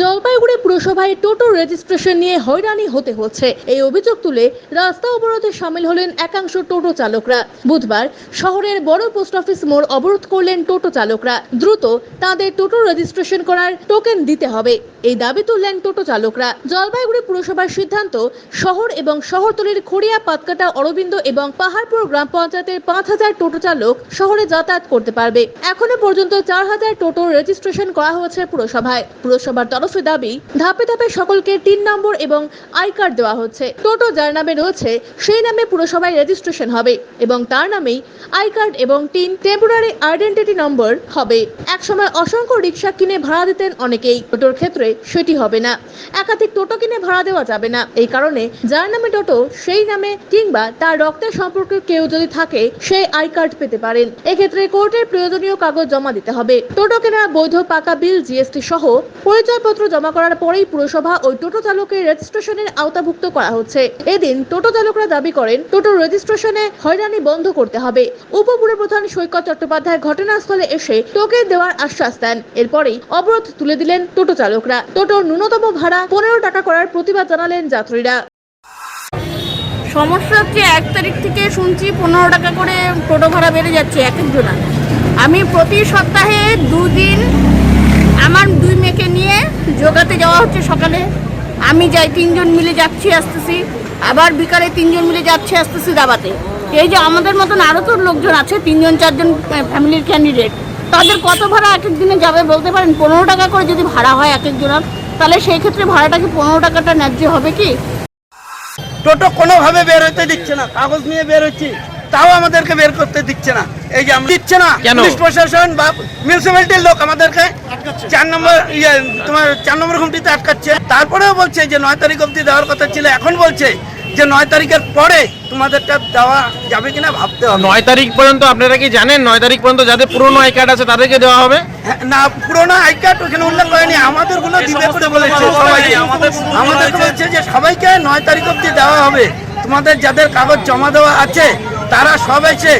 জলপাইগুড়ি পুরসভায় টোটো registration নিয়ে হয়রানি হতে হচ্ছে। এই অভিযোগ তুলে রাস্তা অবরোধে সামিল হলেন একাংশ টোটো চালকরা। বুধবার শহরের বড় পোস্ট অফিস মোড় অবরোধ করলেন টোটো চালকরা। দ্রুত তাদের টোটো রেজিস্ট্রেশন করার টোকেন দিতে হবে। এই দাবি তুললেন টোটো চালকরা। জলপাইগুড়ি পুরসভার সিদ্ধান্ত, শহর এবং শহরতলির খড়িয়া, পাতকাটা, অরবিন্দ এবং পাহাড়পুর গ্রাম পঞ্চায়েতের পাঁচ হাজার টোটো চালক শহরে যাতায়াত করতে পারবে। এখনও পর্যন্ত চার হাজার টোটো রেজিস্ট্রেশন করা হয়েছে পুরসভায়। পুরসভার তরফে দাবি, ধাপে ধাপে সকলকে তিন নম্বর এবং আই কার্ড দেওয়া হচ্ছে। টোটো যার নামে রয়েছে, সেই নামে পুরসভায় রেজিস্ট্রেশন হবে এবং তার নামেই আই কার্ড এবং তিন টেম্পোরারি আইডেন্টিটি নম্বর হবে। একসময় অসংখ্য রিক্সা কিনে ভাড়া দিতেন অনেকেই। টোটোর ক্ষেত্রে সেটি হবে না। একাধিক টোটো কিনে ভাড়া দেওয়া যাবে না। এই কারণে যার নামে টোটো, সেই নামে কিংবা তার রক্তের সম্পর্কে কেউ যদি থাকে, সেই আই কার্ড পেতে পারেন। এক্ষেত্রে কোর্টের প্রয়োজনীয় কাগজ জমা দিতে হবে। টোটো কেনার বৈধ পাকা বিল জিএসটি সহ পরিচয়পত্র জমা করার পরেই পুরসভা ওই টোটো চালকের রেজিস্ট্রেশনের আওতাভুক্ত করা হচ্ছে। এদিন টোটো চালকরা দাবি করেন, টোটো রেজিস্ট্রেশনে হয়রানি বন্ধ করতে হবে। উপপুরপ্রধান সৈকত চট্টোপাধ্যায় ঘটনাস্থলে এসে টোকেন দেওয়ার আশ্বাস দেন। এরপরেই অবরোধ তুলে দিলেন টোটো চালকরা। টোটোর ন্যূনতম ভাড়া পনেরো টাকা করার প্রতিবাদ জানালেন যাত্রীরা। সমস্যা হচ্ছে এক তারিখ থেকে শুনছি পনেরো টাকা করে টোটো ভাড়া বেড়ে যাচ্ছে এক একজনা। আমি প্রতি সপ্তাহে দুদিন আমার দুই মেয়েকে নিয়ে যোগাতে যাওয়া হচ্ছে সকালে। আমি যাই তিনজন মিলে যাচ্ছি, আসতেছি। আবার বিকালে তিনজন মিলে যাচ্ছি, আসতেছি দাবাতে। এই যে আমাদের মতন আরও তো লোকজন আছে, তিনজন, চারজন ফ্যামিলির ক্যান্ডিডেট তাদের কত ভাড়া এক এক দিনে যাবে বলতে পারেন? পনেরো টাকা করে যদি ভাড়া হয় এক একজনের তাহলে সেই ক্ষেত্রে ভাড়াটা কি পনেরো টাকাটা ন্যায্য হবে কি? টোটো কোনোভাবে বের হতে দিচ্ছে না কাগজ নিয়ে বের হচ্ছি তাও আমাদেরকে বের করতে দিচ্ছে না। এই যে আমরা দিচ্ছে না পুলিশ প্রশাসন বা মিউনিসিপ্যালিটির লোক আমাদেরকে চার নম্বর ইয়ে তোমার চার নম্বর ঘুমটিতে আটকাচ্ছে। তারপরেও বলছে যে নয় তারিখ অবধি দেওয়ার কথা ছিল এখন বলছে যে নয় তারিখের পরে তোমাদেরটা দেওয়া যাবে কিনা ভাবতে হবে। নয় তারিখ পর্যন্ত আপনারা কি জানেন? নয় তারিখ পর্যন্ত যাদের পুরনো আই কার্ড আছে তাদেরকে দেওয়া হবে? হ্যাঁ, না পুরোনো আই কার্ড ওখানে উল্লেখ করেনি। আমাদেরগুলো দিবে করে বলেছে। সবাইকে আমাদের বলছে যে সবাইকে নয় তারিখ অবধি দেওয়া হবে। তোমাদের যাদের কাগজ জমা দেওয়া আছে তারা সব এসে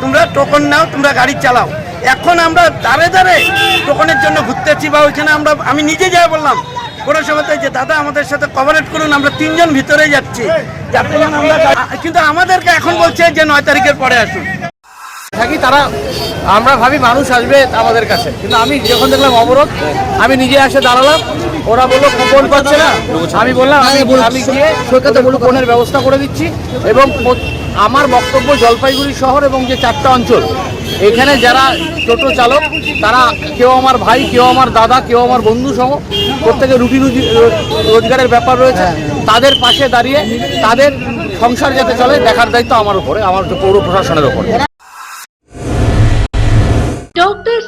তোমরা টোকন নাও তোমরা গাড়ি চালাও। এখন আমরা দাঁড়ে দাঁড়ে টোকনের জন্য ঘুরতেছি বা ওইখানে আমরা আমি নিজে যাই বললাম। পৌরসভাতে যে দাদা আমাদের সাথে কভারেট করুন আমরা তিনজন ভিতরে যাচ্ছি। যাতে আমরা কিন্তু আমাদেরকে এখন বলছে যে নয় তারিখের পরে আসুন। থাকি তারা আমরা ভাবি মানুষ আসবে আমাদের কাছে। কিন্তু আমি যখন দেখলাম অবরোধ আমি নিজে এসে দাঁড়ালাম। ওরা বলল কুপন পাচ্ছে না। আমি বললাম আমি আমি গিয়ে সৈকতে কুপনের ব্যবস্থা করে দিচ্ছি। এবং আমার বক্তব্য জলপাইগুড়ি শহর এবং যে চারটা অঞ্চল এখানে যারা টোটো চালক তারা কেউ আমার ভাই কেউ আমার দাদা কেউ আমার বন্ধু সহ প্রত্যেকে রুটি রুজি রোজগারের ব্যাপার রয়েছে। তাদের পাশে দাঁড়িয়ে তাদের সংসার যাতে চলে দেখার দায়িত্ব আমার উপরে আমার পৌর প্রশাসনের উপরে।